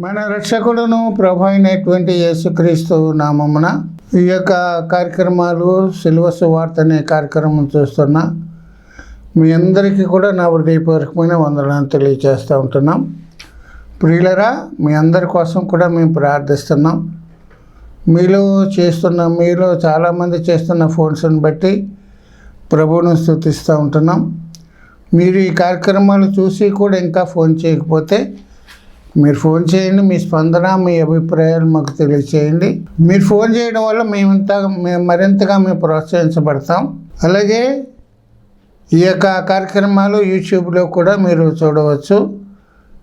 మన రక్షకుడును ప్రభు అయినటువంటి యేసుక్రీస్తు నామమున ఈ యొక్క కార్యక్రమాలు సిల్వ వార్త అనే కార్యక్రమం చూస్తున్న. మీ అందరికీ కూడా నా హృదయపూర్వకమైన వందనాలు తెలియజేస్తూ ఉంటున్నాం. ప్రియులరా మీ అందరి కోసం కూడా మేము ప్రార్థిస్తున్నాం. మీలో చేస్తున్న మీలో చాలామంది చేస్తున్న ఫోన్స్ని బట్టి ప్రభువును స్థుతిస్తూ ఉంటున్నాం. మీరు ఈ కార్యక్రమాలు చూసి కూడా ఇంకా ఫోన్ చేయకపోతే మీరు ఫోన్ చేయండి మీ స్పందన మీ అభిప్రాయాలు మాకు తెలియచేయండి. మీరు ఫోన్ చేయడం వల్ల మేమంతా మేము మరింతగా మేము ప్రోత్సహించబడతాం. అలాగే ఈ యొక్క కార్యక్రమాలు యూట్యూబ్లో కూడా మీరు చూడవచ్చు.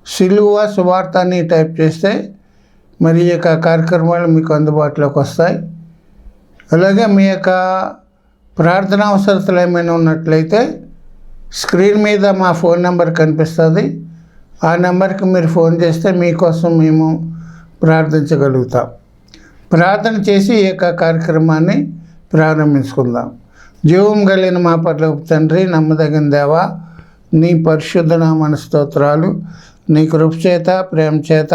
సిలువ సువార్తని టైప్ చేస్తే మరి ఈ యొక్క కార్యక్రమాలు మీకు అందుబాటులోకి వస్తాయి. అలాగే మీ యొక్క ప్రార్థన అవసరతలు ఏమైనా ఉన్నట్లయితే స్క్రీన్ మీద మా ఫోన్ నెంబర్ కనిపిస్తుంది. ఆ నెంబర్కి మీరు ఫోన్ చేస్తే మీకోసం మేము ప్రార్థించగలుగుతాం. ప్రార్థన చేసి ఈ యొక్క కార్యక్రమాన్ని ప్రారంభించుకుందాం. జీవం కలిగిన మా పట్ల తండ్రి నమ్మదగిన దేవా నీ పరిశుద్ధ నామన స్తోత్రాలు. నీ కృపచేత ప్రేమ చేత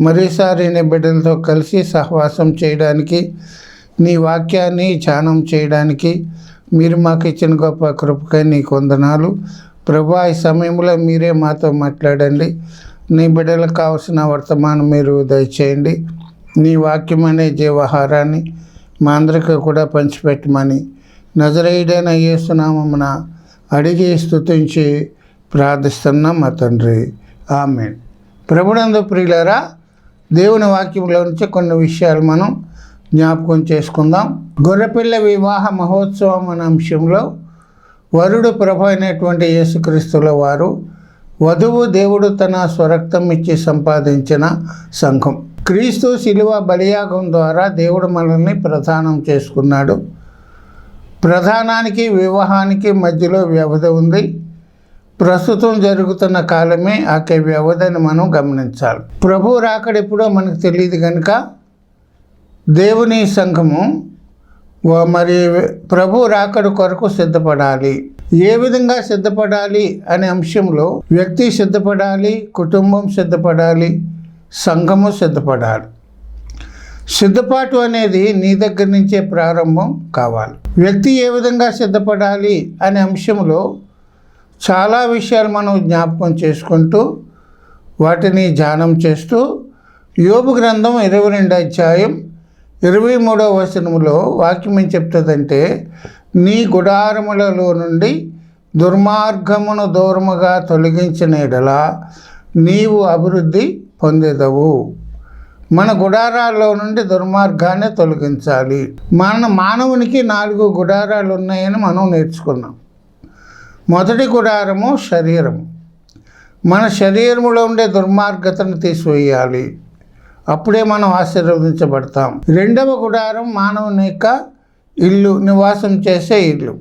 మరోసారి నీ బిడ్డలతో కలిసి సహవాసం చేయడానికి నీ వాక్యాన్ని ధ్యానం చేయడానికి మీరు మాకు ఇచ్చిన గొప్ప కృపకై నీ కొందనాలు ప్రభా ఈ సమయంలో మీరే మాతో మాట్లాడండి. నీ బిడ్డలకు కావలసిన వర్తమానం మీరు దయచేయండి. నీ వాక్యం అనే జీవాహారాన్ని మా అందరికీ కూడా పంచిపెట్టమని నజరైడైన యేసునామమున అడిగి స్థుతించి ప్రార్థిస్తున్నాం మా తండ్రి. ఆమె ప్రభునందు ప్రియులరా దేవుని వాక్యంలో నుంచి కొన్ని విషయాలు మనం జ్ఞాపకం చేసుకుందాం. గొర్రెపిల్ల వివాహ మహోత్సవం అనే అంశంలో వరుడు ప్రభు అయినటువంటి యేసుక్రీస్తుల వారు వధువు దేవుడు తన స్వరక్తం ఇచ్చి సంపాదించిన సంఘం. క్రీస్తు శిలువ బలియాగం ద్వారా దేవుడు మనల్ని ప్రధానం చేసుకున్నాడు. ప్రధానానికి వివాహానికి మధ్యలో వ్యవధి ఉంది. ప్రస్తుతం జరుగుతున్న కాలమే ఆకే వ్యవధిని మనం గమనించాలి. ప్రభు రాకడెప్పుడో మనకు తెలియదు కనుక దేవుని సంఘము మరి ప్రభు రాకడ కొరకు సిద్ధపడాలి. ఏ విధంగా సిద్ధపడాలి అనే అంశంలో వ్యక్తి సిద్ధపడాలి కుటుంబం సిద్ధపడాలి సంఘము సిద్ధపడాలి. సిద్ధపాటు అనేది నీ దగ్గర నుంచే ప్రారంభం కావాలి. వ్యక్తి ఏ విధంగా సిద్ధపడాలి అనే అంశంలో చాలా విషయాలు మనం జ్ఞాపకం చేసుకుంటూ వాటిని ధ్యానం చేస్తూ యోగు గ్రంథం ఇరవై రెండు అధ్యాయం ఇరవై మూడవ వచనములో వాక్యం ఏం చెప్తుందంటే నీ గుడారములలో నుండి దుర్మార్గమును దూరముగా తొలగించిన ఎడల నీవు అభివృద్ధి పొందేదవు. మన గుడారాల్లో నుండి దుర్మార్గాన్ని తొలగించాలి. మన మానవునికి నాలుగు గుడారాలు ఉన్నాయని మనం నేర్చుకున్నాం. మొదటి గుడారము శరీరము. మన శరీరంలో ఉండే దుర్మార్గతను తీసివేయాలి. అప్పుడే మనం ఆశీర్వదించబడతాం. రెండవ గుడారం మానవుని యొక్క ఇల్లు నివాసం చేసే ఇల్లు.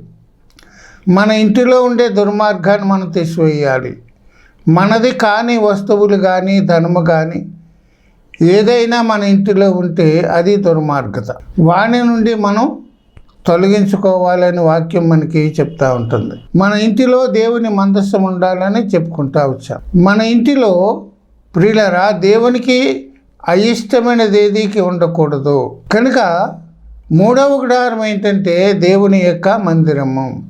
మన ఇంటిలో ఉండే దుర్మార్గాన్ని మనం తీసివేయాలి. మనది కాని వస్తువులు కానీ ధనము కానీ ఏదైనా మన ఇంటిలో ఉంటే అది దుర్మార్గత. వాణి నుండి మనం తొలగించుకోవాలని వాక్యం మనకి చెప్తా ఉంటుంది. మన ఇంటిలో దేవుని మందస్సం ఉండాలని చెప్పుకుంటా వచ్చాం. మన ఇంటిలో ప్రియులరా దేవునికి అయిష్టమైనది ఏదీకి ఉండకూడదు. కనుక మూడవ గుడారం ఏంటంటే దేవుని యొక్క మందిరము.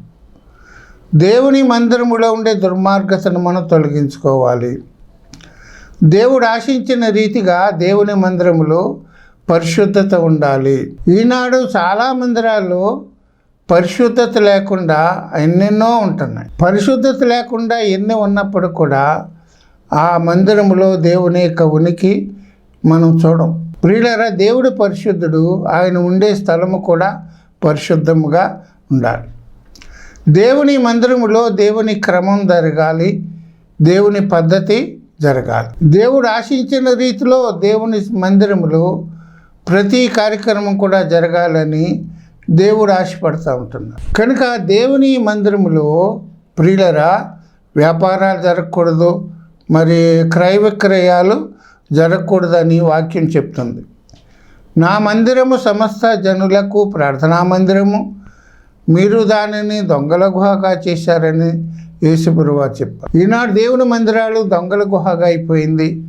దేవుని మందిరములో ఉండే దుర్మార్గతను మనం తొలగించుకోవాలి. దేవుడు ఆశించిన రీతిగా దేవుని మందిరములో పరిశుద్ధత ఉండాలి. ఈనాడు చాలా మందిరాల్లో పరిశుద్ధత లేకుండా ఎన్నెన్నో ఉంటున్నాయి. పరిశుద్ధత లేకుండా ఎన్ని ఉన్నప్పుడు కూడా ఆ మందిరములో దేవుని యొక్క ఉనికి మనం చూడం. ప్రియులరా దేవుడు పరిశుద్ధుడు ఆయన ఉండే స్థలము కూడా పరిశుద్ధముగా ఉండాలి. దేవుని మందిరములో దేవుని క్రమం జరగాలి. దేవుని పద్ధతి జరగాలి. దేవుడు ఆశించిన రీతిలో దేవుని మందిరములో ప్రతి కార్యక్రమం కూడా జరగాలని దేవుడు ఆశపడుతూ ఉంటున్నాడు. కనుక దేవుని మందిరములో ప్రియులరా వ్యాపారాలు జరగకూడదు మరి క్రయ విక్రయాలు జరగకూడదని వాక్యం చెప్తుంది. నా మందిరము సమస్త జనులకు ప్రార్థనా మందిరము మీరు దానిని దొంగల గుహగా చేశారని యేసుపురువా చెప్పారు. ఈనాడు దేవుని మందిరాలు దొంగల గుహగా అయిపోయింది.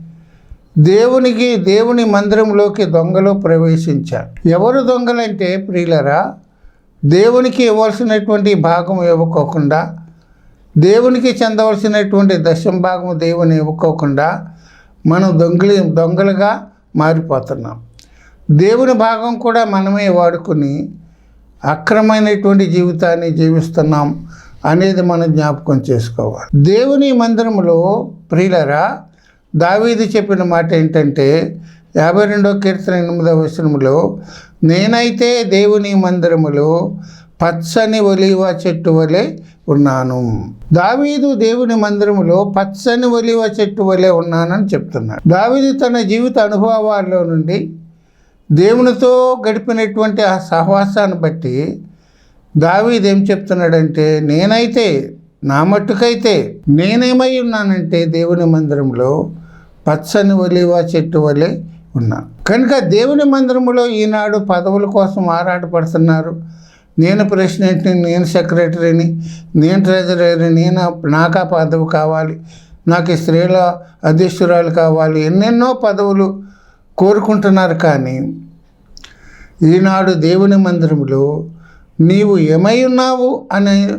దేవునికి దేవుని మందిరంలోకి దొంగలు ప్రవేశించారు. ఎవరు దొంగలంటే ప్రియులరా దేవునికి ఇవ్వాల్సినటువంటి భాగం ఇవ్వకోకుండా దేవునికి చెందవలసినటువంటి దశం భాగం దేవుని ఇవ్వకోకుండా మనం దొంగలి దొంగలుగా మారిపోతున్నాం. దేవుని భాగం కూడా మనమే వాడుకుని అక్రమైనటువంటి జీవితాన్ని జీవిస్తున్నాం. అనేది మనం జ్ఞాపకం చేసుకోవాలి. దేవుని మందిరంలో ప్రియులరా దావీది చెప్పిన మాట ఏంటంటే యాభై రెండో కీర్తన ఎనిమిదవ వచనంలో నేనైతే దేవుని మందిరములో పచ్చని ఒలివ చెట్టు వలె ఉన్నాను. దావీదు దేవుని మందిరములో పచ్చని ఒలివ చెట్టు వలె ఉన్నానని చెప్తున్నాడు. దావీదు తన జీవిత అనుభవాల్లో నుండి దేవునితో గడిపినటువంటి ఆ సహవాసాన్ని బట్టి దావీదు ఏం చెప్తున్నాడంటే నేనైతే నా మట్టుకైతే నేనేమై ఉన్నానంటే దేవుని మందిరంలో పచ్చని ఒలివ చెట్టు వలె ఉన్నా. కనుక దేవుని మందిరంలో ఈనాడు పదవుల కోసం ఆరాటపడుతున్నారు. నేను ప్రెసిడెంట్ని నేను సెక్రటరీని నేను ట్రెజరీని నేను నాకు ఆ పదవి కావాలి నాకు స్త్రీల అధ్యక్షురాలు కావాలి ఎన్నెన్నో పదవులు కోరుకుంటున్నారు కానీ ఈనాడు దేవుని మందిరంలో నీవు ఏమై ఉన్నావు అనే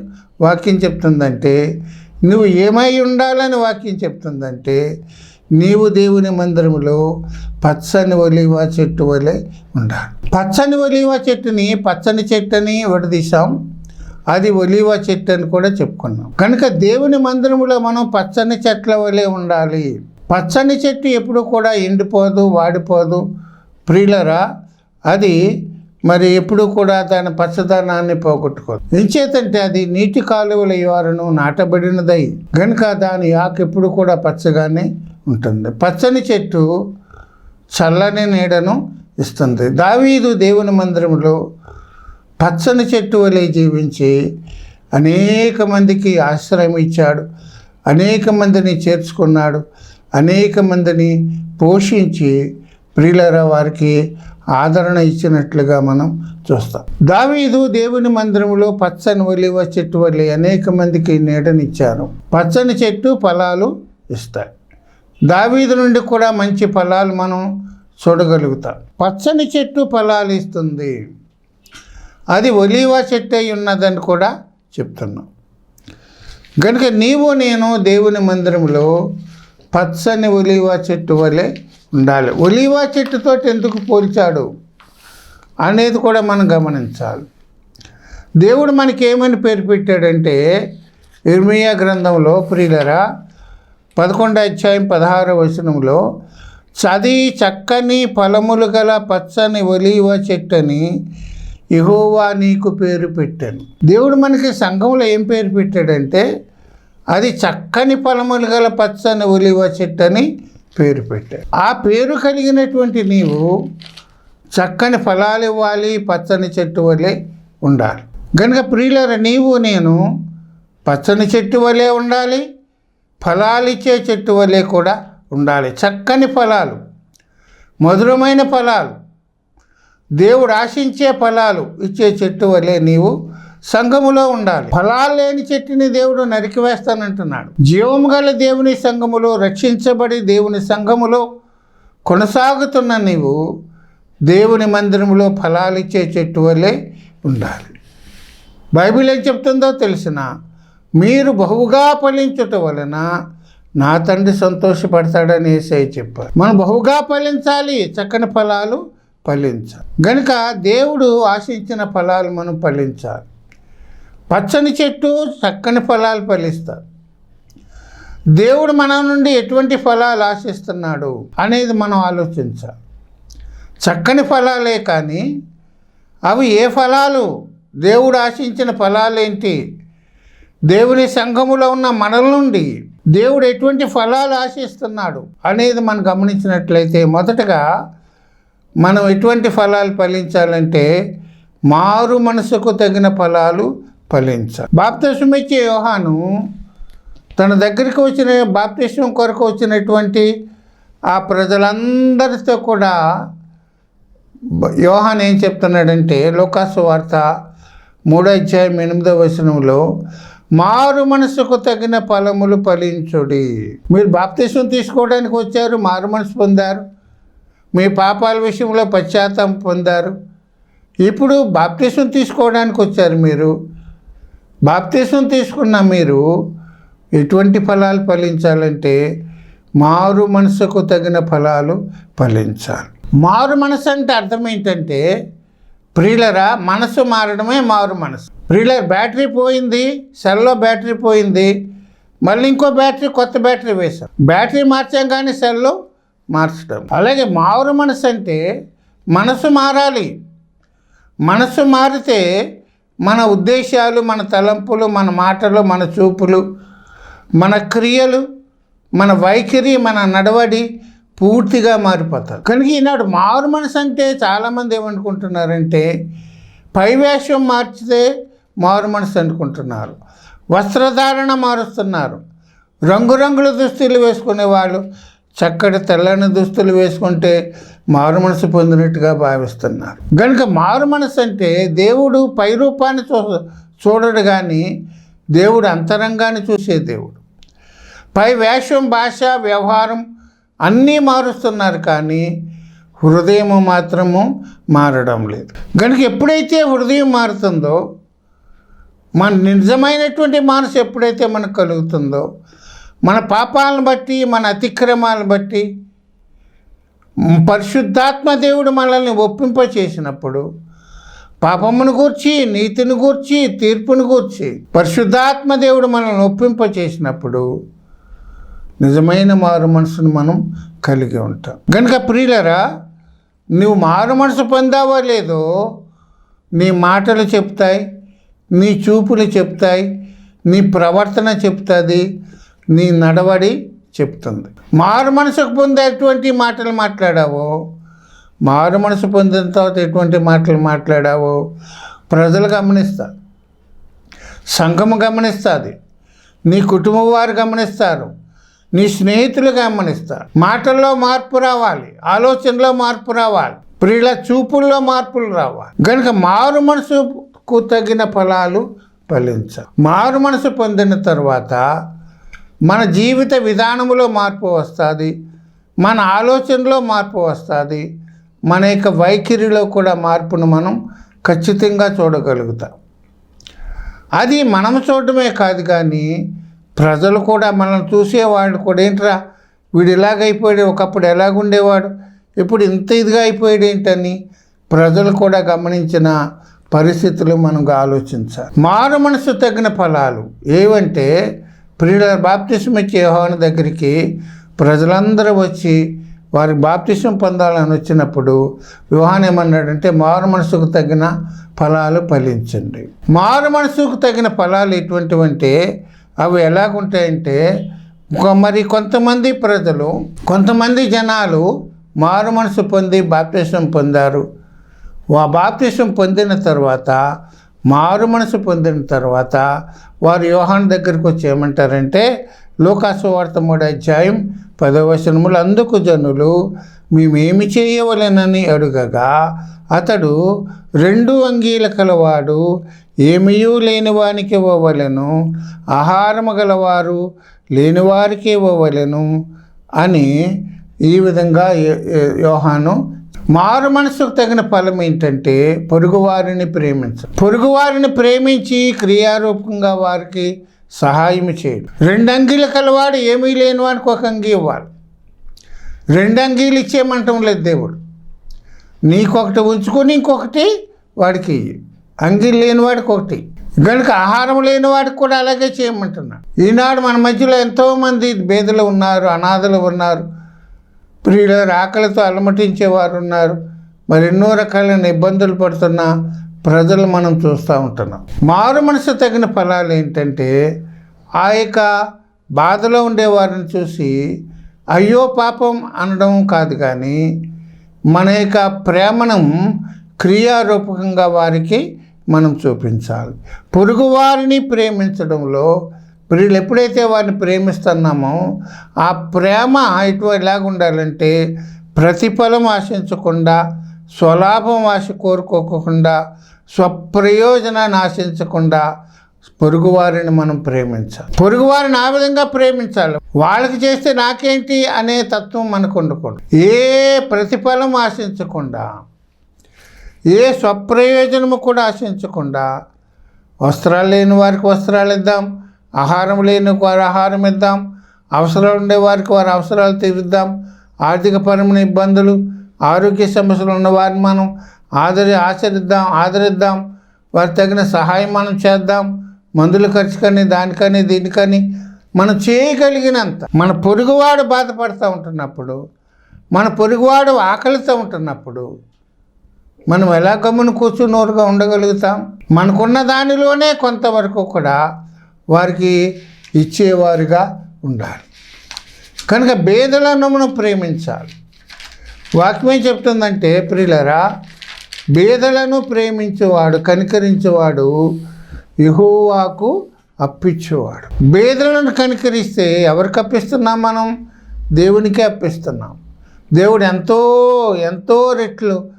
వాక్యం చెప్తుందంటే నువ్వు ఏమై ఉండాలని వాక్యం చెప్తుందంటే నీవు దేవుని మందిరంలో పచ్చని ఒలివ చెట్టు వలె ఉండాలి. పచ్చని ఒలివ చెట్టుని పచ్చని చెట్టుని విడదీశాం. అది ఒలివ చెట్టు అని కూడా చెప్పుకున్నాం. కనుక దేవుని మందిరంలో మనం పచ్చని చెట్ల వలె ఉండాలి. పచ్చని చెట్టు ఎప్పుడు కూడా ఎండిపోదు వాడిపోదు. ప్రియులరా అది మరి ఎప్పుడూ కూడా దాని పచ్చదనాన్ని పోగొట్టుకోదు. ఎంచేతంటే అది నీటి కాలువల యువరను నాటబడినదై గనుక దాని ఆకు ఎప్పుడు కూడా పచ్చగానే ఉంటుంది. పచ్చని చెట్టు చల్లని నీడను ఇస్తుంది. దావీదు దేవుని మందిరంలో పచ్చని చెట్టు వలె జీవించి అనేక మందికి ఆశ్రయం ఇచ్చాడు. అనేక మందిని చేర్చుకున్నాడు. అనేక మందిని పోషించి ప్రియులర వారికి ఆదరణ ఇచ్చినట్లుగా మనం చూస్తాం. దావీదు దేవుని మందిరంలో పచ్చని ఒలివ చెట్టు వల్లి అనేక మందికి నీడనిచ్చారు పచ్చని చెట్టు ఫలాలు ఇస్తాయి. దావీదు నుండి కూడా మంచి ఫలాలు మనం చూడగలుగుతాం. పచ్చని చెట్టు ఫలాలు ఇస్తుంది. అది ఒలివ చెట్టు అయి ఉన్నదని కూడా చెప్తున్నాం. కనుక నీవు నేను దేవుని మందిరంలో పచ్చని ఒలివ చెట్టు వలె ఉండాలి. ఒలివా చెట్టుతో ఎందుకు పోల్చాడు అనేది కూడా మనం గమనించాలి. దేవుడు మనకి ఏమని పేరు పెట్టాడంటే ఇర్మియా గ్రంథంలో ప్రియులరా పదకొండో అధ్యాయం పదహారో వచనంలో చది చక్కని ఫలములు గల పచ్చని ఒలీవ చెట్టని ఇహోవా నీకు పేరు పెట్టాను. దేవుడు మనకి సంఘంలో ఏం పేరు పెట్టాడంటే అది చక్కని ఫలములు గల పచ్చని ఒలివ చెట్టని పేరు పెట్టారు. ఆ పేరు కలిగినటువంటి నీవు చక్కని ఫలాలు ఇవ్వాలి పచ్చని చెట్టు వలె ఉండాలి. కనుక ప్రియులర నీవు నేను పచ్చని చెట్టు వలె ఉండాలి ఫలాలు ఇచ్చే చెట్టు వలె కూడా ఉండాలి. చక్కని ఫలాలు మధురమైన ఫలాలు దేవుడు ఆశించే ఫలాలు ఇచ్చే చెట్టు వలె నీవు సంఘములో ఉండాలి. ఫలాలు లేని చెట్టుని దేవుడు నరికివేస్తానంటున్నాడు జీవము గల దేవుని సంఘములో రక్షించబడి దేవుని సంఘములో కొనసాగుతున్న నీవు దేవుని మందిరములో ఫలాలు ఇచ్చే చెట్టు వలె ఉండాలి. బైబిల్ ఏం చెప్తుందో తెలిసిన మీరు బహుగా ఫలించుట వలన నా తండ్రి సంతోషపడతాడని ఏసై చెప్పారు. మనం బహుగా ఫలించాలి చక్కని ఫలాలు ఫలించాలి. గనుక దేవుడు ఆశించిన ఫలాలు మనం ఫలించాలి. పచ్చని చెట్టు చక్కని ఫలాలు ఫలిస్తారు. దేవుడు మన నుండి ఎటువంటి ఫలాలు ఆశిస్తున్నాడు అనేది మనం ఆలోచించాలి. చక్కని ఫలాలే కానీ అవి ఏ ఫలాలు? దేవుడు ఆశించిన ఫలాలేంటి? దేవుని సంఘములో ఉన్న మనల నుండి దేవుడు ఎటువంటి ఫలాలు ఆశిస్తున్నాడు అనేది మనం గమనించినట్లయితే మొదటగా మనం ఎటువంటి ఫలాలు ఫలించాలంటే మారు మనసుకు తగిన ఫలాలు ఫలించాలి. బాప్తీసం ఇచ్చే యోహాను తన దగ్గరికి వచ్చిన బాప్తిష్టం కొరకు వచ్చినటువంటి ఆ ప్రజలందరితో కూడా యోహాన్ ఏం చెప్తున్నాడంటే లోకాసు వార్త మూడో అధ్యాయం ఎనిమిదో వచనంలో మారు మనసుకు తగిన ఫలములు ఫలించుడి. మీరు బాప్తిష్టం తీసుకోవడానికి వచ్చారు మారు మనసు పొందారు మీ పాపాల విషయంలో పశ్చాత్తాపం పొందారు. ఇప్పుడు బాప్తిష్టం తీసుకోవడానికి వచ్చారు మీరు బాప్తీసం తీసుకున్న మీరు ఎటువంటి ఫలాలు ఫలించాలంటే మారు మనసుకు తగిన ఫలాలు ఫలించాలి. మారు మనసు అంటే అర్థం ఏంటంటే ప్రియులరా మనసు మారడమే మారు మనసు. ప్రియులర్ బ్యాటరీ పోయింది సెల్లో బ్యాటరీ పోయింది మళ్ళీ ఇంకో బ్యాటరీ కొత్త బ్యాటరీ వేశాం. బ్యాటరీ మార్చాం కానీ సెల్లో మార్చడం. అలాగే మారు మనసు అంటే మనసు మారాలి. మనసు మారితే మన ఉద్దేశాలు మన తలంపులు మన మాటలు మన చూపులు మన క్రియలు మన వైఖరి మన నడవడి పూర్తిగా మారిపోతారు. కనుక ఈనాడు మారు మనసు అంటే చాలామంది ఏమనుకుంటున్నారంటే పైవేషం మార్చితే మారు మనసు అనుకుంటున్నారు. వస్త్రధారణ మారుస్తున్నారు. రంగురంగుల దుస్తులు వేసుకునే వాళ్ళు చక్కటి తెల్లని దుస్తులు వేసుకుంటే మారు మనసు పొందినట్టుగా భావిస్తున్నారు. కనుక మారు మనసు అంటే దేవుడు పై రూపాన్ని చూ చూడడు కానీ దేవుడు అంతరంగాన్ని చూసే దేవుడు. పై వేషం భాష వ్యవహారం అన్నీ మారుస్తున్నారు కానీ హృదయం మాత్రము మారడం లేదు. కనుక ఎప్పుడైతే హృదయం మారుతుందో మన నిజమైనటువంటి మనసు ఎప్పుడైతే మనకు కలుగుతుందో మన పాపాలను బట్టి మన అతిక్రమాలను బట్టి పరిశుద్ధాత్మ దేవుడు మనల్ని ఒప్పింప చేసినప్పుడు పాపమును గూర్చి నీతిని గూర్చి తీర్పును గూర్చి పరిశుద్ధాత్మ దేవుడు మనల్ని ఒప్పింప చేసినప్పుడు నిజమైన మారు మనసును మనం కలిగి ఉంటాం. కనుక ప్రియులరా నువ్వు మారు మనసు పొందావో లేదో నీ మాటలు చెప్తాయి నీ చూపులు చెప్తాయి నీ ప్రవర్తన చెప్తుంది నీ నడవడి చెప్తుంది. మారు మనసుకు పొందేటువంటి మాటలు మాట్లాడావో? మారు మనసు పొందిన తర్వాత ఎటువంటి మాటలు మాట్లాడావో? ప్రజలు గమనిస్తారు. సంఘము గమనిస్తుంది. నీ కుటుంబం వారు గమనిస్తారు. నీ స్నేహితులు గమనిస్తారు. మాటల్లో మార్పు రావాలి. ఆలోచనలో మార్పు రావాలి. ప్రియుల చూపుల్లో మార్పులు రావాలి. కనుక మారు మనసుకు తగిన ఫలాలు ఫలించాలి మారు మనసు పొందిన తర్వాత మన జీవిత విధానంలో మార్పు వస్తుంది మన ఆలోచనలో మార్పు వస్తుంది మన యొక్క వైఖరిలో కూడా మార్పును మనం ఖచ్చితంగా చూడగలుగుతాం. అది మనం చూడటమే కాదు కానీ ప్రజలు కూడా మనం చూసేవాళ్ళు కూడా ఏంట్రా వీడు ఇలాగైపోయాడు ఒకప్పుడు ఎలాగుండేవాడు ఇప్పుడు ఇంత ఇదిగా అయిపోయాడు ఏంటని ప్రజలు కూడా గమనించిన పరిస్థితులు మనం ఆలోచించాలి. మారు మనసు తగిన ఫలాలు ఏవంటే ప్రియుల బాప్తిసం ఇచ్చే యోహాను దగ్గరికి ప్రజలందరూ వచ్చి వారి బాప్తిసం పొందాలని వచ్చినప్పుడు వివాహం ఏమన్నాడంటే మారు మనసుకు తగిన ఫలాలు ఫలించండి. మారు మనసుకు తగిన ఫలాలు ఎటువంటివంటే అవి ఎలాగుంటాయంటే మరి కొంతమంది ప్రజలు కొంతమంది జనాలు మారు మనసు పొంది బాప్తిసం పొందారు. ఆ బాప్తిసం పొందిన తర్వాత మారు మనసు పొందిన తర్వాత వారు యోహాన్ దగ్గరకు వచ్చి ఏమంటారంటే లోకాసు వార్త మూడు అధ్యాయం పదవచనములు అందుకు జనులు మేమేమి చేయవలెనని అడుగగా అతడు రెండు అంగీల కలవాడు ఏమీయూ లేనివానికి ఇవ్వవలెను ఆహారము గలవారు లేనివారికి ఇవ్వవలెను అని ఈ విధంగా యోహాను మారు మనసుకు తగిన ఫలం ఏంటంటే పొరుగువారిని ప్రేమించ పొరుగువారిని ప్రేమించి క్రియారూపంగా వారికి సహాయం చేయడం. రెండు కలవాడు ఏమీ లేని వానికి ఒక అంగీ ఇవ్వాలి. రెండంగీలు ఇచ్చేయమంటం లేదు దేవుడు. నీకొకటి ఉంచుకొని ఇంకొకటి వాడికి అంగీలు లేని వాడికి ఒకటి కనుక ఆహారం లేని వాడికి కూడా అలాగే చేయమంటున్నాడు. ఈనాడు మన మధ్యలో ఎంతోమంది బేదలు ఉన్నారు అనాథలు ఉన్నారు. ప్రియుల ఆకలితో అలమటించేవారు ఉన్నారు. మరి ఎన్నో రకాలైన ఇబ్బందులు పడుతున్న ప్రజలు మనం చూస్తూ ఉంటున్నాం. మారు మనసు తగిన ఫలాలు ఏంటంటే ఆ యొక్క బాధలో ఉండేవారిని చూసి అయ్యో పాపం అనడం కాదు కానీ మన యొక్క ప్రేమను క్రియారూపకంగా వారికి మనం చూపించాలి. పొరుగువారిని ప్రేమించడంలో వీళ్ళు ఎప్పుడైతే వారిని ప్రేమిస్తున్నామో ఆ ప్రేమ ఎలాగ ఉండాలంటే ప్రతిఫలం ఆశించకుండా స్వలాభం ఆశ కోరుకోకుండా స్వప్రయోజనాన్ని ఆశించకుండా పొరుగువారిని మనం ప్రేమించాలి. పొరుగువారిని ఆ విధంగా ప్రేమించాలి. వాళ్ళకి చేస్తే నాకేంటి అనే తత్వం మనకు ఉండకూడదు. ఏ ప్రతిఫలం ఆశించకుండా ఏ స్వప్రయోజనము కూడా ఆశించకుండా వస్త్రాలు లేని వారికి వస్త్రాలు ఇద్దాం ఆహారం లేని వారి ఆహారం ఇద్దాం. అవసరాలు ఉండే వారికి వారి అవసరాలు తీరుద్దాం. ఆర్థికపరమైన ఇబ్బందులు ఆరోగ్య సమస్యలు ఉన్న వారిని మనం ఆదరి ఆచరిద్దాం ఆదరిద్దాం. వారికి తగిన సహాయం మనం చేద్దాం. మందుల ఖర్చు కానీ దానికని దీనికని మనం చేయగలిగినంత. మన పొరుగువాడు బాధపడుతూ ఉంటున్నప్పుడు మన పొరుగువాడు ఆకలితో ఉంటున్నప్పుడు మనం ఎలా గమ్మున కూర్చున్నోరుగా ఉండగలుగుతాం? మనకున్న దానిలోనే కొంతవరకు కూడా వారికి ఇచ్చేవారుగా ఉండాలి. కనుక బేదలను మనం ప్రేమించాలి. వాక్యం ఏం చెప్తుందంటే ప్రిలరా బేదలను ప్రేమించేవాడు కనికరించేవాడు యహోవాకు అప్పించేవాడు బేదలను కనికరిస్తే ఎవరికి అప్పిస్తున్నాం మనం? దేవునికే అప్పిస్తున్నాం. దేవుడు ఎంతో ఎంతో రెట్లు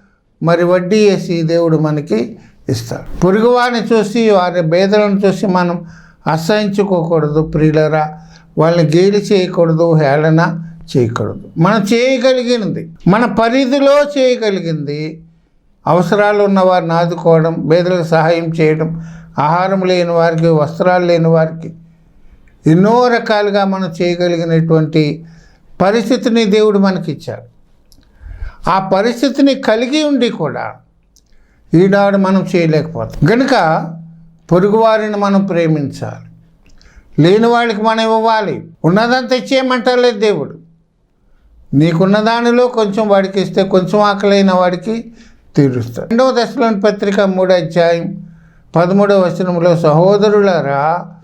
మరి వడ్డీ వేసి దేవుడు మనకి ఇస్తాడు. పొరుగువాడిని చూసి వారి బేదలను చూసి మనం అసహించుకోకూడదు ప్రియులరా. వాళ్ళని గేలి చేయకూడదు హేళన చేయకూడదు. మనం చేయగలిగినది మన పరిధిలో చేయగలిగింది. అవసరాలు ఉన్న వారిని ఆదుకోవడం పేదలకు సహాయం చేయడం ఆహారం లేని వారికి వస్త్రాలు లేని వారికి ఎన్నో రకాలుగా మనం చేయగలిగినటువంటి పరిస్థితిని దేవుడు మనకిచ్చాడు. ఆ పరిస్థితిని కలిగి ఉండి కూడా ఈనాడు మనం చేయలేకపోతాం. కనుక పొరుగువారిని మనం ప్రేమించాలి. లేని వాళ్ళకి మనం ఇవ్వాలి. ఉన్నదంతా లేదు దేవుడు. నీకున్న దానిలో కొంచెం వాడికి ఇస్తే కొంచెం ఆకలైన వాడికి తీరుస్తాడు. రెండవ దశలోని పత్రిక మూడో అధ్యాయం పదమూడవ వచనంలో సహోదరులరా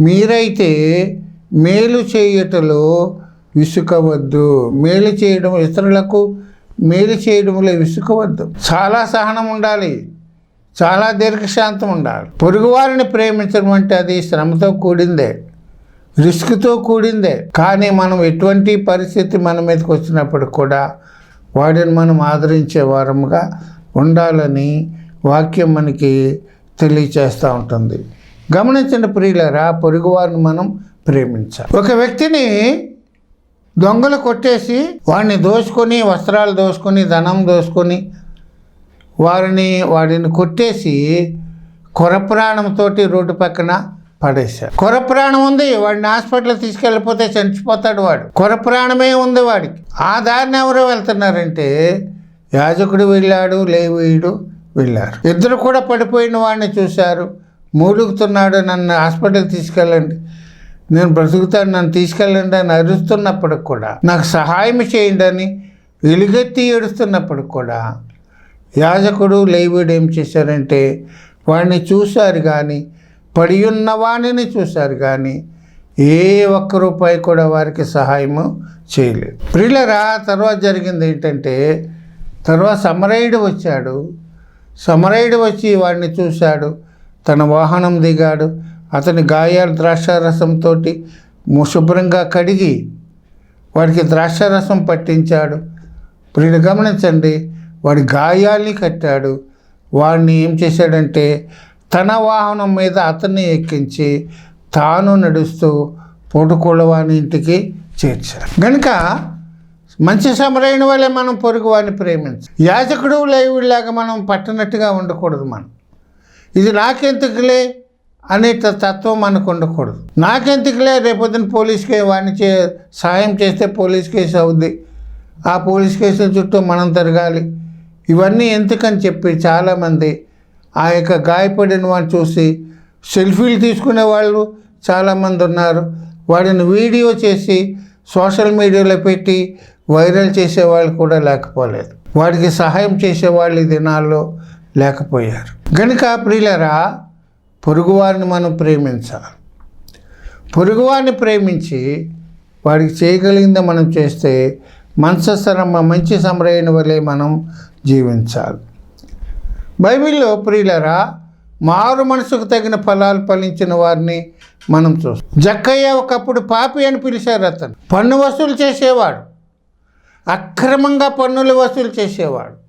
మీరైతే మేలు చేయుటలో విసుకవద్దు. మేలు చేయడం ఇతరులకు మేలు చేయడంలో విసుకవద్దు. చాలా సహనం ఉండాలి. చాలా దీర్ఘశాంతం ఉండాలి. పొరుగువారిని ప్రేమించడం అంటే అది శ్రమతో కూడిందే రిస్క్తో కూడిందే. కానీ మనం ఎటువంటి పరిస్థితి మన మీదకి వచ్చినప్పుడు కూడా వాడిని మనం ఆదరించే వారముగా ఉండాలని వాక్యం మనకి తెలియచేస్తూ ఉంటుంది. గమనించండి ప్రియులరా పొరుగువారిని మనం ప్రేమించాలి. ఒక వ్యక్తిని దొంగలు కొట్టేసి వాడిని దోచుకొని వస్త్రాలు దోసుకొని ధనం దోసుకొని వారిని వాడిని కొట్టేసి కొరప్రాణంతోటి రోడ్డు పక్కన పడేశారు. కొరప్రాణం ఉంది వాడిని హాస్పిటల్ తీసుకెళ్ళిపోతే చనిపోతాడు వాడు. కొరప్రాణమే ఉంది వాడికి. ఆ దారిని ఎవరో వెళ్తున్నారంటే యాజకుడు వెళ్ళాడు లేవీయుడు వెళ్ళారు. ఇద్దరు కూడా పడిపోయిన వాడిని చూశారు. మూలుగుతున్నాడు నన్ను హాస్పిటల్ తీసుకెళ్ళండి. నేను బ్రతుకుతాను నన్ను తీసుకెళ్ళండి అని అరుస్తున్నప్పటికి కూడా నాకు సహాయం చేయండి అని వెలుగెత్తి ఏడుస్తున్నప్పటికి కూడా యాజకుడు లేవుడు ఏం చేశారంటే వాడిని చూశారు కానీ పడి ఉన్న వాణిని చూశారు కానీ ఏ ఒక్క రూపాయి కూడా వారికి సహాయము చేయలేదు. ప్రియులరా తర్వాత జరిగింది ఏంటంటే తర్వాత సమరయుడు వచ్చాడు. సమరయుడు వచ్చి వాడిని చూశాడు. తన వాహనం దిగాడు. అతని గాయాలు ద్రాక్షారసంతో శుభ్రంగా కడిగి వాడికి ద్రాక్షారసం పట్టించాడు. ఇప్పుడు గమనించండి వాడి గాయాల్ని కట్టాడు. వాడిని ఏం చేశాడంటే తన వాహనం మీద అతన్ని ఎక్కించి తాను నడుస్తూ పొడుకుళ్ళవాని ఇంటికి చేర్చాడు. కనుక మంచి సమరైన వాళ్ళే మనం పొరుగు వాడిని ప్రేమించాలి. యాజకుడు లేవుడిలాగా మనం పట్టనట్టుగా ఉండకూడదు మనం. ఇది నాకెందుకులే అనే తత్వం మనకు ఉండకూడదు. నాకెందుకులే రేపొద్దున పోలీస్కి వాడిని చే సాయం చేస్తే పోలీస్ కేసు అవుద్ది. ఆ పోలీస్ కేసుల చుట్టూ మనం తిరగాలి. ఇవన్నీ ఎందుకని చెప్పి చాలామంది ఆ యొక్క గాయపడిన వాడిని చూసి సెల్ఫీలు తీసుకునే వాళ్ళు చాలామంది ఉన్నారు. వాడిని వీడియో చేసి సోషల్ మీడియాలో పెట్టి వైరల్ చేసే వాళ్ళు కూడా లేకపోలేదు. వాడికి సహాయం చేసేవాళ్ళు ఈ దినాల్లో లేకపోయారు. గనుక ప్రియులరా పొరుగువారిని మనం ప్రేమించాలి. పొరుగువారిని ప్రేమించి వాడికి చేయగలిగిందే మనం చేస్తే మనసరమ్మ మంచి సమరైన వలె మనం జీవించాలి. బైబిల్లో ప్రియులరా మారు మనసుకు తగిన ఫలాలు ఫలించిన వారిని మనం చూస్తాం. జక్కయ్య ఒకప్పుడు పాపి అని పిలిచారు అతను. పన్ను వసూలు చేసేవాడు. అక్రమంగా పన్నులు వసూలు చేసేవాడు.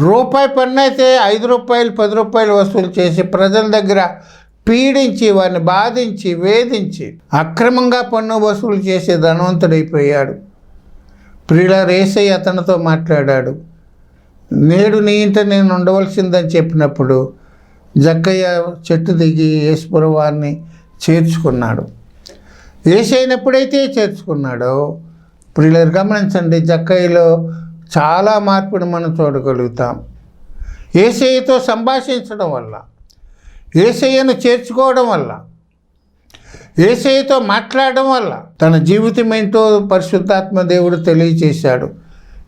రూపాయి పన్ను అయితే ఐదు రూపాయలు పది రూపాయలు వసూలు చేసి ప్రజల దగ్గర పీడించి వారిని బాధించి వేధించి అక్రమంగా పన్ను వసూలు చేసే ధనవంతుడైపోయాడు. ప్రియుల రేసయ్య అతనితో మాట్లాడాడు. నేడు నీ ఇంట నేను ఉండవలసిందని చెప్పినప్పుడు జక్కయ్య చెట్టు దిగి యేసుపుర చేర్చుకున్నాడు. ఏసైనప్పుడైతే చేర్చుకున్నాడో ప్రియులరు గమనించండి జక్కయ్యలో చాలా మార్పును మనం చూడగలుగుతాం. ఏసయ్యతో సంభాషించడం వల్ల ఏసయ్యను చేర్చుకోవడం వల్ల ఏసయ్యతో మాట్లాడడం వల్ల తన జీవితం ఏంటో పరిశుద్ధాత్మ దేవుడు తెలియచేశాడు.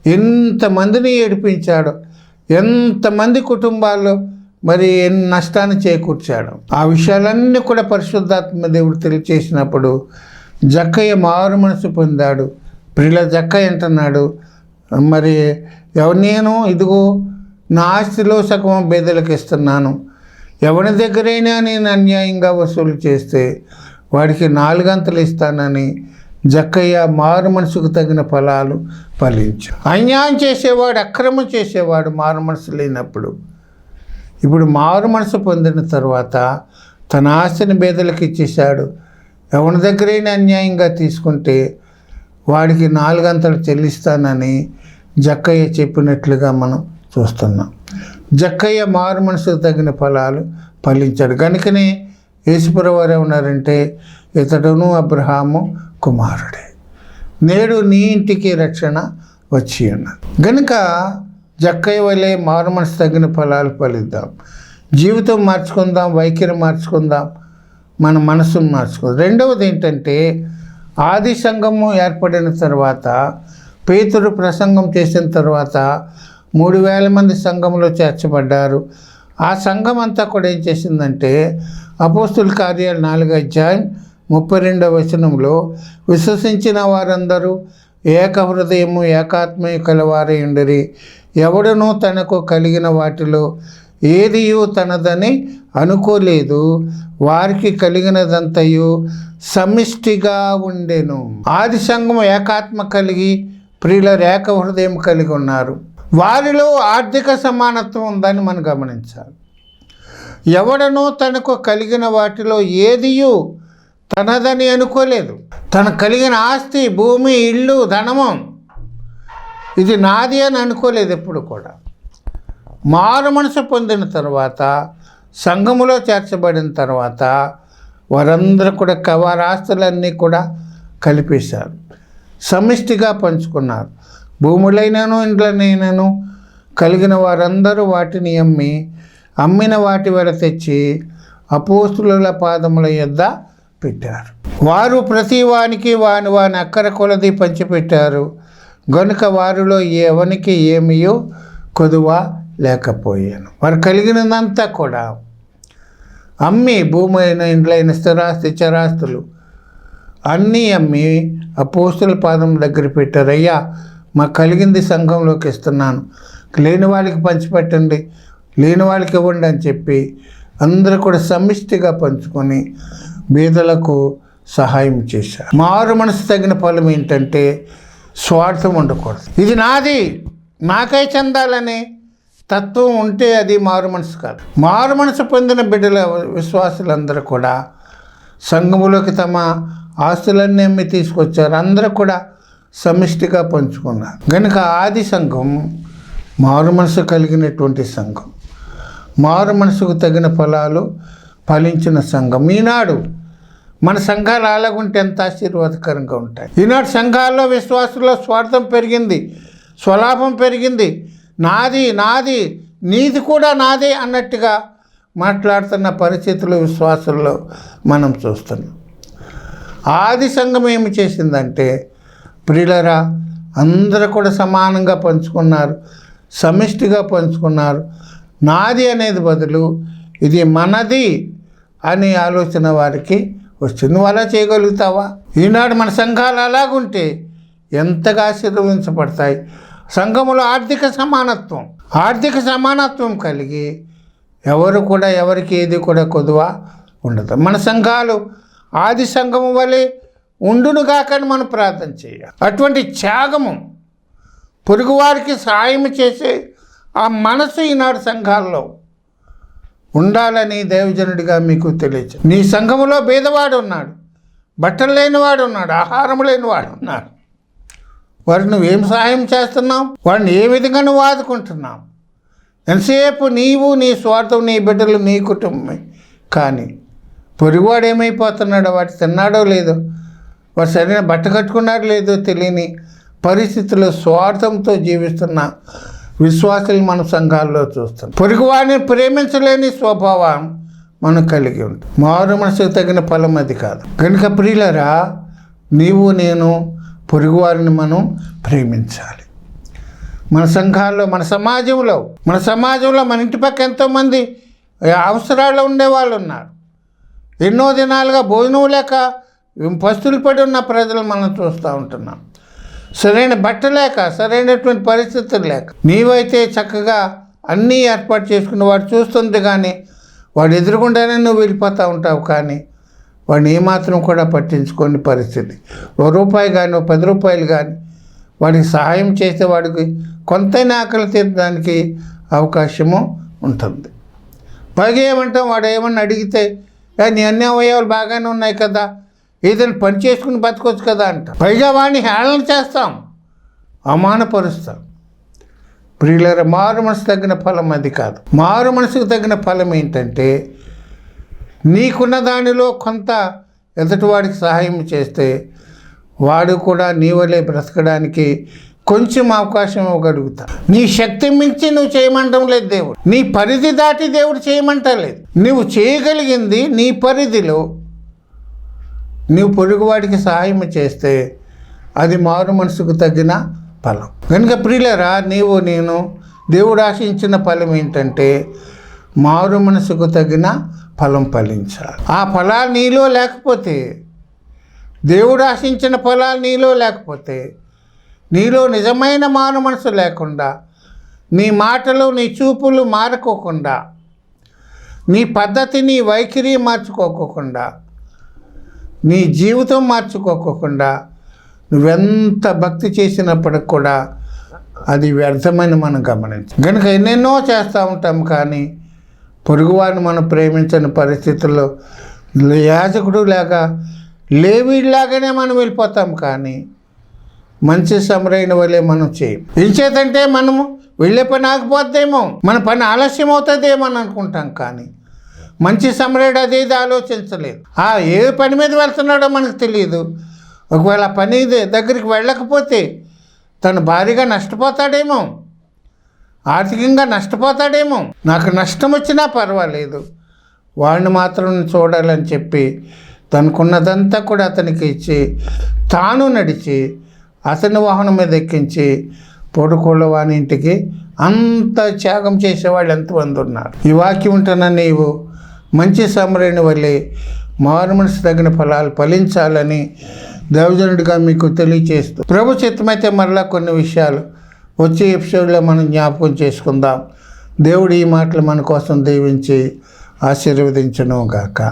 ఎంతమందిని ఏడిపించాడు ఎంతమంది కుటుంబాల్లో మరి ఎన్ని నష్టాన్ని చేకూర్చాడు ఆ విషయాలన్నీ కూడా పరిశుద్ధాత్మ దేవుడు తెలియచేసినప్పుడు జక్కయ్య మారు మనసు పొందాడు. ప్రియుల జక్కయ్య అంటున్నాడు మరి నేను? ఇదిగో నా ఆస్తిలో సగం బేదలకు ఇస్తున్నాను. ఎవరి దగ్గరైనా నేను అన్యాయంగా వసూలు చేస్తే వాడికి నాలుగంతలు ఇస్తానని జక్కయ్య మారు మనసుకు తగిన ఫలాలు ఫలించు. అన్యాయం చేసేవాడు అక్రమం చేసేవాడు మారు మనసు లేనప్పుడు. ఇప్పుడు మారు మనసు పొందిన తర్వాత తన ఆస్తిని బేదలకు ఇచ్చేశాడు. ఎవరి దగ్గరైనా అన్యాయంగా తీసుకుంటే వాడికి నాలుగంతలు చెల్లిస్తానని జక్కయ్య చెప్పినట్లుగా మనం చూస్తున్నాం. జక్కయ్య మారు మనసుకు తగిన ఫలాలు ఫలించాడు. కనుకనే యేసుపుర వారు ఏమన్నారంటే ఇతడును అబ్రహాము కుమారుడే. నేడు నీ ఇంటికి రక్షణ వచ్చి ఉన్నది. గనుక జక్కయ్య వలె మారు మనసు తగిన ఫలాలు ఫలిద్దాం. జీవితం మార్చుకుందాం వైఖరి మార్చుకుందాం మన మనసును మార్చుకుందాం. రెండవది ఏంటంటే ఆది సంఘము ఏర్పడిన తర్వాత పేతురు ప్రసంగం చేసిన తర్వాత మూడు వేల మంది సంఘంలో చేర్చబడ్డారు. ఆ సంఘం అంతా కూడా ఏం చేసిందంటే అపోస్తుల కార్యాలు నాలుగు అధ్యాయం ముప్పై రెండవ వచనంలో విశ్వసించిన వారందరూ ఏక హృదయము ఏకాత్మయ కలవారై ఉండరి. ఎవడనూ తనకు కలిగిన వాటిలో ఏదియు తనదని అనుకోలేదు. వారికి కలిగినదంతయు సమిష్టిగా ఉండెను. ఆది సంఘం ఏకాత్మ కలిగి ప్రియుల రేఖ హృదయం కలిగి ఉన్నారు. వారిలో ఆర్థిక సమానత్వం ఉందని మనం గమనించాలి. ఎవడనో తనకు కలిగిన వాటిలో ఏదియు తనదని అనుకోలేదు. తనకు కలిగిన ఆస్తి భూమి ఇల్లు ధనము ఇది నాది అని అనుకోలేదు ఎప్పుడు కూడా. మారు మనసు పొందిన తర్వాత సంఘములో చేర్చబడిన తర్వాత వారందరూ కూడా కవర్ వారి ఆస్తులన్నీ కూడా కలిపేశారు. సమిష్టిగా పంచుకున్నారు. భూములైనను ఇండ్లనైనను కలిగిన వారందరూ వాటిని అమ్మి అమ్మిన వాటి వెల తెచ్చి అపోస్తుల పాదముల యొద్ద పెట్టారు. వారు ప్రతి వానికి వాని వాని అక్కర కొలది పంచిపెట్టారు. గనుక వారిలో ఎవనికి ఏమియో కొదువ లేకపోయాను. వారు కలిగినదంతా కూడా అమ్మి భూమి అయిన ఇండ్లైన స్థిరాస్తి చరాస్తులు అన్నీ అమ్మి అపోస్తుల పాదం దగ్గర పెట్టారు అయ్యా మాకు కలిగింది సంఘంలోకి ఇస్తున్నాను. లేని వాళ్ళకి పంచిపెట్టండి. లేని వాళ్ళకి ఇవ్వండి అని చెప్పి అందరూ కూడా సమిష్టిగా పంచుకొని బీదలకు సహాయం చేశారు. మారు మనసు తగిన ఫలం ఏంటంటే స్వార్థం ఉండకూడదు. ఇది నాది. నాకై చెందాలని తత్వం ఉంటే అది మారు మనసు కాదు. మారు మనసు పొందిన బిడ్డల విశ్వాసులందరూ కూడా సంఘములోకి తమ ఆస్తులన్నీ అమ్మి తీసుకొచ్చారు. అందరూ కూడా సమిష్టిగా పంచుకున్నారు. కనుక ఆది సంఘం మారు మనసు కలిగినటువంటి సంఘం. మారు మనసుకు తగిన ఫలాలు ఫలించిన సంఘం. ఈనాడు మన సంఘాలు అలాగుంటే ఎంత ఆశీర్వాదకరంగా ఉంటాయి. ఈనాడు సంఘాల్లో విశ్వాసుల్లో స్వార్థం పెరిగింది స్వలాభం పెరిగింది. నాది నాది నీది కూడా నాదే అన్నట్టుగా మాట్లాడుతున్న పరిస్థితులు విశ్వాసుల్లో మనం చూస్తున్నాం. ఆది సంఘం ఏమి చేసిందంటే ప్రియులరా అందరూ కూడా సమానంగా పంచుకున్నారు సమిష్టిగా పంచుకున్నారు నాది అనేది బదులు ఇది మనది అనే ఆలోచన వారికి వస్తుంది. నువ్వు అలా చేయగలుగుతావా? ఈనాడు మన సంఘాలు అలాగుంటే ఎంతగా ఆశీర్వదించబడతాయి. సంఘములో ఆర్థిక సమానత్వం ఆర్థిక సమానత్వం కలిగి ఎవరు కూడా ఎవరికి ఏది కూడా కొదువ ఉండదు. మన సంఘాలు ఆది సంఘము వలె ఉండును కాకని మనం ప్రార్థన చేయాలి. అటువంటి త్యాగము పొరుగువారికి సాయం చేసే ఆ మనసు ఈనాడు సంఘాల్లో ఉండాలని దేవజనుడిగా మీకు తెలియచ్చు నీ సంఘములో భేదవాడు ఉన్నాడు బట్టలు లేనివాడు ఉన్నాడు ఆహారం లేనివాడు ఉన్నాడు వారు నువ్వేం సహాయం చేస్తున్నావు? వాడిని ఏ విధంగా నువ్వు ఆదుకుంటున్నావు? ఎంతసేపు నీవు నీ స్వార్థం నీ బిడ్డలు నీ కుటుంబమే. కానీ పొరుగువాడు ఏమైపోతున్నాడో వాడు తిన్నాడో లేదో వాడు సరైన బట్ట కట్టుకున్నాడో లేదో తెలియని పరిస్థితుల్లో స్వార్థంతో జీవిస్తున్న విశ్వాసులు మన సంఘాల్లో చూస్తాం. పొరుగువాడిని ప్రేమించలేని స్వభావం మనం కలిగి ఉంటాం మారు మనసుకు తగిన ఫలం అది కాదు. కనుక ప్రియులరా నీవు నేను పొరుగువారిని మనం ప్రేమించాలి. మన సంఘాల్లో మన సమాజంలో మన సమాజంలో మన ఇంటి పక్క ఎంతోమంది అవసరాలు ఉండేవాళ్ళు ఉన్నారు. ఎన్నో దినాలుగా భోజనం లేక పస్తులు పడి ఉన్న ప్రజలు మనం చూస్తూ ఉంటున్నాం. సరైన బట్ట లేక సరైనటువంటి పరిస్థితులు లేక. నీవైతే చక్కగా అన్నీ ఏర్పాటు చేసుకుని వాడు చూస్తుంది కానీ వాడు ఎదురుగుండానే నువ్వు వెళ్ళిపోతూ ఉంటావు కానీ వాడిని ఏమాత్రం కూడా పట్టించుకోని పరిస్థితి. ఓ రూపాయి కానీ ఓ పది రూపాయలు కానీ వాడికి సహాయం చేస్తే వాడికి కొంతైనా ఆకలి తీర్చడానికి అవకాశము ఉంటుంది. పైగా ఏమంటాం? వాడు ఏమన్నా అడిగితే కానీ నీ అన్ని అవయవాలు బాగానే ఉన్నాయి కదా ఏదైనా పని చేసుకుని బతకొచ్చు కదా అంట. పైగా వాడిని హేళన చేస్తాం. అవమానపరుస్తాం. ప్రియులర మారు మనసు తగిన ఫలం అది కాదు. మారు మనసుకు తగిన ఫలం ఏంటంటే నీకున్న దానిలో కొంత ఎదుటివాడికి సహాయం చేస్తే వాడు కూడా నీ వలే బ్రతకడానికి కొంచెం అవకాశం ఇవ్వగలుగుతా. నీ శక్తి మించి నువ్వు చేయమంటం లేదు దేవుడు. నీ పరిధి దాటి దేవుడు చేయమంటలేదు. నువ్వు చేయగలిగింది నీ పరిధిలో నీవు పొరుగువాడికి సహాయం చేస్తే అది మారు మనసుకు తగిన ఫలం. కనుక ప్రియులరా నీవు నేను దేవుడు ఆశించిన ఫలం ఏంటంటే మారు మనసుకు తగిన ఫలం ఫలించాలి. ఆ ఫలాలు నీలో లేకపోతే దేవుడు ఆశించిన ఫలాలు నీలో లేకపోతే నీలో నిజమైన మారు మనసు లేకుండా నీ మాటలు నీ చూపులు మారుకోకుండా నీ పద్ధతి నీ వైఖరి మార్చుకోకుండా నీ జీవితం మార్చుకోకుండా నువ్వెంత భక్తి చేసినప్పటికి కూడా అది వ్యర్థమని మనం గమనించాం. కనుక ఎన్నెన్నో చేస్తూ ఉంటాం కానీ పొరుగువారిని మనం ప్రేమించని పరిస్థితుల్లో యాజకుడు లేక లేవీలాగానే మనం వెళ్ళిపోతాం కానీ మంచి సమరైన వల్లే మనం చేయం. ఇంచేతంటే మనము వెళ్ళే పని ఆగిపోద్దేమో. మన పని ఆలస్యం అవుతుందేమో అని అనుకుంటాం కానీ మంచి సమరేడు అది ఇది ఆలోచించలేదు. ఆ ఏ పని మీద వెళ్తున్నాడో మనకు తెలియదు ఒకవేళ ఆ పని దగ్గరికి వెళ్ళకపోతే తను భారీగా నష్టపోతాడేమో. ఆర్థికంగా నష్టపోతాడేమో. నాకు నష్టం వచ్చినా పర్వాలేదు. వాడిని మాత్రం చూడాలని చెప్పి తనకున్నదంతా కూడా అతనికి ఇచ్చి తాను నడిచి అతని వాహనం మీద ఎక్కించి పొడుకోళ్ళ వాని ఇంటికి అంత త్యాగం చేసేవాళ్ళు ఎంతమంది ఉన్నారు. ఈ వాక్యం ఉంటున్నా నీవు మంచి సమరైన వల్లే మారు మనసు తగిన ఫలాలు ఫలించాలని దేవజనుడిగా మీకు తెలియచేస్తూ ప్రభు చిత్తమైతే మరలా కొన్ని విషయాలు వచ్చే ఎపిసోడ్లో మనం జ్ఞాపకం చేసుకుందాం. దేవుడు ఈ మాటలు మన కోసం దీవించి ఆశీర్వదించను గాక.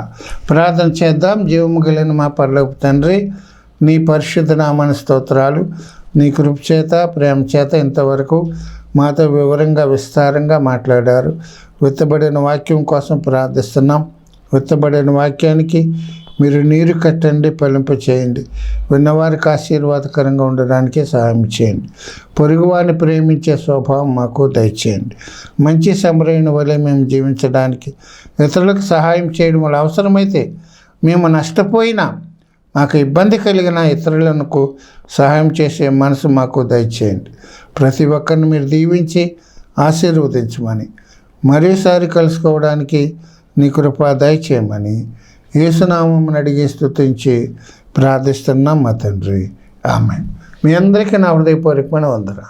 ప్రార్థన చేద్దాం. జీవము మా పర్లోపు తండ్రి నీ పరిశుద్ధ నామన స్తోత్రాలు. నీ కృప చేత ప్రేమ చేత ఇంతవరకు మాతో వివరంగా విస్తారంగా మాట్లాడారు. విత్తబడిన వాక్యం కోసం ప్రార్థిస్తున్నాం. విత్తబడిన వాక్యానికి మీరు నీరు కట్టండి పలింప చేయండి. విన్నవారికి ఆశీర్వాదకరంగా ఉండడానికి సహాయం చేయండి. పొరుగువారిని ప్రేమించే స్వభావం మాకు దయచేయండి. మంచి సమరైన వలె మేము జీవించడానికి ఇతరులకు సహాయం చేయడం వల్ల అవసరమైతే మేము నష్టపోయినా మాకు ఇబ్బంది కలిగిన ఇతరులకు సహాయం చేసే మనసు మాకు దయచేయండి. ప్రతి ఒక్కరిని మీరు దీవించి ఆశీర్వదించమని మరోసారి కలుసుకోవడానికి నీ కృప దయచేయమని యేసునామం అడిగి స్థుతించి ప్రార్థిస్తున్నాం మా తండ్రి. ఆమె మీ అందరికీ నా హృదయపూర్వకమైన వందరా